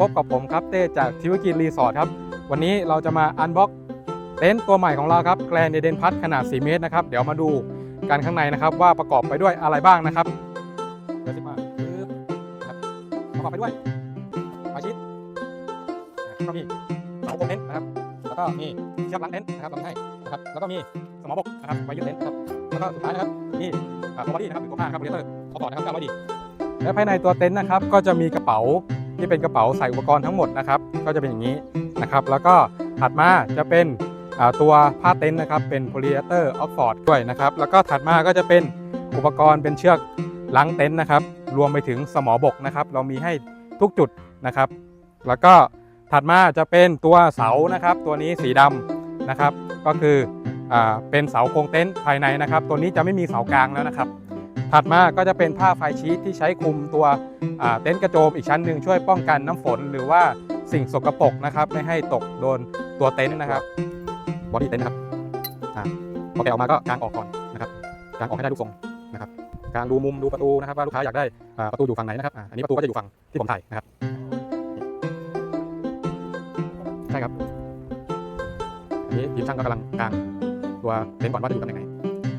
พบกับผมครับเต้จากทิวกินรีสอร์ทครับ วันนี้เราจะมาอันบ็อกเต็นท์ตัวใหม่ของเราครับแกลนเดเดนพัทขนาด 4 เมตรนะครับ เดี๋ยวมาดูกันข้างในนะครับ ว่าประกอบไปด้วยอะไรบ้างนะครับเดี๋ยวจะมาปึ๊บนะครับประกอบไปด้วยไฟชิดก็มีเสาโครงเต็นท์นะครับ แล้วก็มีเชือกล้างเต็นท์นะครับเรามีให้นะครับ แล้วก็มีสมอบกนะครับไว้ยึดเต็นท์ครับแล้วก็สุดท้ายนะครับนี่ตัวบอดี้นะครับหรือตัวผ้าครับเรเตอร์เขาต่อนะครับ900ดีและภายในตัวเต็นท์นะครับก็จะมีกระเป๋า ที่เป็นกระเป๋าใส่อุปกรณ์ทั้งหมดนะครับ ก็จะเป็นอย่างนี้นะครับ แล้วก็ถัดมาจะเป็นตัวผ้าเต็นท์นะครับ เป็นโพลีเอสเตอร์ออกฟอร์ดด้วยนะครับ แล้วก็ถัดมาก็จะเป็นอุปกรณ์เป็นเชือกล้างเต็นท์นะครับ รวมไปถึงสมอบกนะครับ เรามีให้ทุกจุดนะครับ แล้วก็ถัดมาจะเป็นตัวเสานะครับ ตัวนี้สีดำนะครับ ก็คืออเป็นเสาโครงเต็นท์ภายในนะครับ ตัวนี้จะไม่มีเสากลางแล้วนะครับ ถัดมาก็จะเป็นผ้าไฟชีตที่ใช้คลุมตัวเต็นท์กระโจมอีกชั้นหนึ่งช่วยป้องกันน้ำฝนหรือว่าสิ่งสกปรกนะครับไม่ให้ตกโดนตัวเต็นท์นะครับบอดี้เต็นท์นะครับพอแกะออกมาก็กางออกก่อนนะครับกางออกให้ได้รูปทรงนะครับกางดูมุมดูประตูนะครับว่าลูกค้าอยากได้อาประตูอยู่ฝั่งไหนนะครับอันนี้ประตูก็จะอยู่ฝั่งที่ผมถ่ายนะครับใช่ครับอันนี้ทีมช่างก็กำลังกางตัวเต็นท์ก่อนว่าจะอยู่ตำแหน่งไหน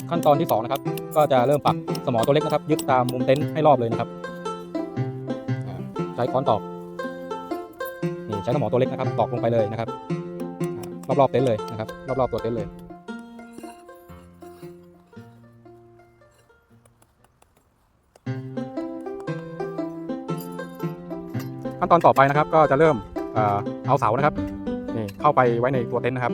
ขั้นตอนที่2นะครับก็จะเริ่มปักสมอตัวเล็กนะครับ ยึดตามมุมเต็นท์ให้รอบเลยนะครับ ใช้ค้อนตอกนี่ใช้สมอตัวเล็กนะครับตอกลงไปเลยนะครับอ่ารอบๆเต็นท์เลยนะครับ รอบๆตัวเต็นท์เลยขั้นตอนต่อไปนะครับก็จะเริ่มเอ่อเอาเสานะครับนี่เข้าไปไว้ในตัวเต็นท์นะครับ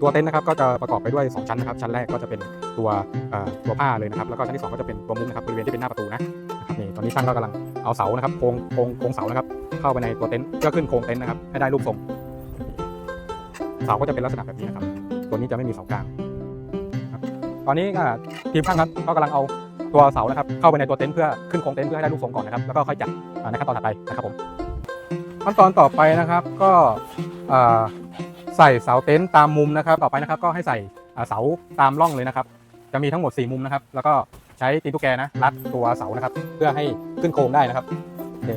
ตัวเต็นท์นะครับก็จะประกอบไปด้วย 2 ชั้นนะครับ ชั้นแรกก็จะเป็นตัวเอ่อตัวผ้าเลยนะครับ แล้วก็ชั้นที่ 2 ก็จะเป็นตัวมุ้งนะครับบริเวณที่เป็นหน้าประตูนะนะครับนี่ตอนนี้ช่างก็กำลังเอาเสานะครับโครงโครงโครงเสานะครับ เข้าไปในตัวเต็นท์เพื่อขึ้นโครงเต็นท์นะครับให้ได้รูปทรงเสาก็จะเป็นลักษณะแบบนี้นะครับ ตัวนี้จะไม่มีเสากลางตอนนี้ทีมช่างครับก็กำลังเอาตัวเสานะครับ เข้าไปในตัวเต็นท์เพื่อขึ้นโครงเต็นท์เพื่อให้ได้รูปทรงก่อนนะครับ แล้วก็ค่อยจัดในขั้นตอนถัดไปนะครับผมขั้นตอนต่อไปนะครับก็ ใส่เสาเต็นท์ตามมุมนะครับ ต่อไปนะครับก็ให้ใส่เสาตามร่องเลยนะครับ จะมีทั้งหมด 4 มุมนะครับ แล้วก็ใช้ตีนตุ๊กแกนะรัดตัวเสานะครับ เพื่อให้ขึ้นโครงได้นะครับโอเค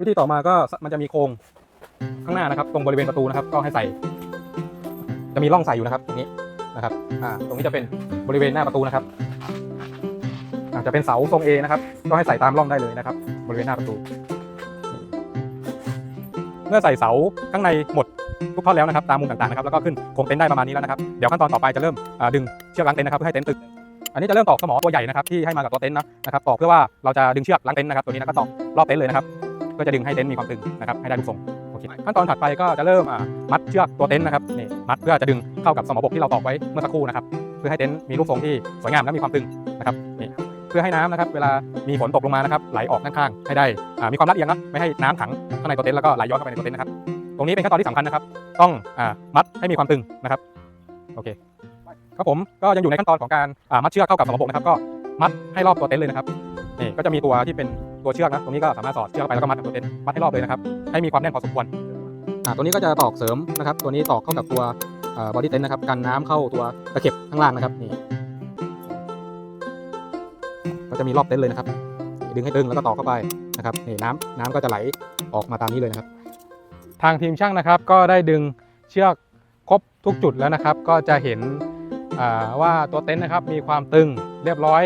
วิธีต่อมาก็มันจะมีโครงข้างหน้านะครับ ตรงบริเวณประตูนะครับ ก็ให้ใส่ จะมีร่องใส่อยู่นะครับตรงนี้นะครับ อ่า ตรงนี้จะเป็นบริเวณหน้าประตูนะครับอาจจะเป็นเสาทรง A นะครับ ก็ให้ใส่ตามร่องได้เลยนะครับ บริเวณหน้าประตู เมื่อใส่เสาข้างในหมดทุกท่อนแล้วนะครับ ตามมุมต่างๆนะครับ แล้วก็ขึ้นโครงเต็นท์ได้ประมาณนี้แล้วนะครับ เดี๋ยวขั้นตอนต่อไปจะเริ่มดึงเชือกล้างเต็นท์นะครับเพื่อให้เต็นท์ตึงอันนี้จะเริ่มตอกสมอตัวใหญ่นะครับที่ให้มากับตัวเต็นท์นะนะครับตอกเพื่อว่าเราจะดึงเชือกล้างเต็นท์นะครับตัวนี้นะก็ตอกรอบเต็นท์เลยนะครับ ก็จะดึงให้เต็นท์มีความตึงนะครับให้ได้รูปทรงโอเคขั้นตอนถัดไปก็จะเริ่มมัดเชือกตัวเต็นท์นะครับนี่มัดเพื่อจะดึงเข้ากับสมอบกที่เราตอกไว้เมื่อสักครู่นะครับเพื่อให้เต็นท์มีรูปทรงที่สวยงามและมีความตึงนะครับนี่เพื่อให้น้ำนะครับเวลามีฝนตกลงมานะครับไหลออกข้างๆให้ได้มีความรัดเอียงนะไม่ให้น้ำขังข้างในตัวเต็นท์แล้วก็ไหลย้อนเข้าไปในตัวเต็นท์นะครับตรงนี้เป็นขั้นตอนที่สำคัญนะครับ ต้องมัดให้มีความตึงนะครับโอเคครับผมก็ยังอยู่ในขั้นตอนของการมัดเชือกเข้ากับสมอบกนะครับก็มัดให้รอบตัวเต็นท์เลยนะครับนี่ก็จะมีตัวที่เป็น ตัวเชือกนะตรงนี้ก็สามารถสอดเชือกเข้าไปแล้วก็มัดกับตัวเต็นท์มัดให้รอบเลยนะครับให้มีความแน่นพอสมควรอ่าตัวนี้ก็จะตอกเสริมนะครับ ตัวนี้ตอกเข้ากับตัวบอดี้เต็นท์นะครับกันน้ำเข้าตัวตะเข็บข้างล่างนะครับนี่ก็จะมีรอบเต็นท์เลยนะครับ ดึงให้ตึงแล้วก็ตอกเข้าไปนะครับนี่น้ำน้ำก็จะไหลออกมาตามนี้เลยนะครับ ทางทีมช่างนะครับก็ได้ดึงเชือกครบทุกจุดแล้วนะครับ ก็จะเห็นอ่าว่าตัวเต็นท์นะครับมีความตึงเรียบร้อย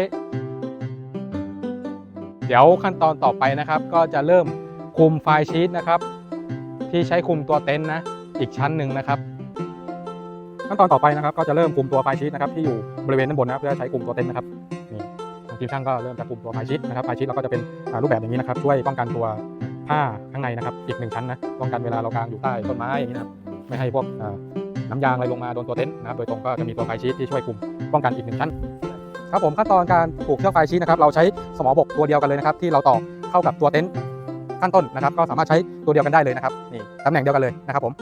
เดี๋ยวขั้นตอนต่อไปนะครับ ก็จะเริ่มคุมไฟล์ชีตนะครับ ที่ใช้คุมตัวเต็นท์นะอีกชั้นหนึ่งนะครับ ขั้นตอนต่อไปนะครับ ก็จะเริ่มคุมตัวไฟล์ชีตนะครับที่อยู่บริเวณด้านบนนะครับเพื่อใช้คุมตัวเต็นท์นะครับนี่ทางทีมช่างก็เริ่มจะคุมตัวไฟล์ชีตนะครับไฟล์ชีตเราก็จะเป็นรูปแบบอย่างนี้นะครับ ช่วยป้องกันตัวผ้าข้างในนะครับ อีกหนึ่งชั้นนะป้องกันเวลาเรากางอยู่ใต้ต้นไม้อย่างนี้นะครับไม่ให้พวกน้ำยางอะไรลงมาโดนตัวเต็นท์นะครับโดยตรงก็จะมีตัวไฟล์ชีตที่ช่วยคุมป้องกันอีกหนึ่งชั้น ครับผมขั้นตอนการผูกเชือกไฟชี้นะครับเราใช้สมอบกตัวเดียวกันเลยนะครับ ที่เราต่อเข้ากับตัวเต็นท์ขั้นต้นนะครับ ก็สามารถใช้ตัวเดียวกันได้เลยนะครับนี่ตำแหน่งเดียวกันเลยนะครับผม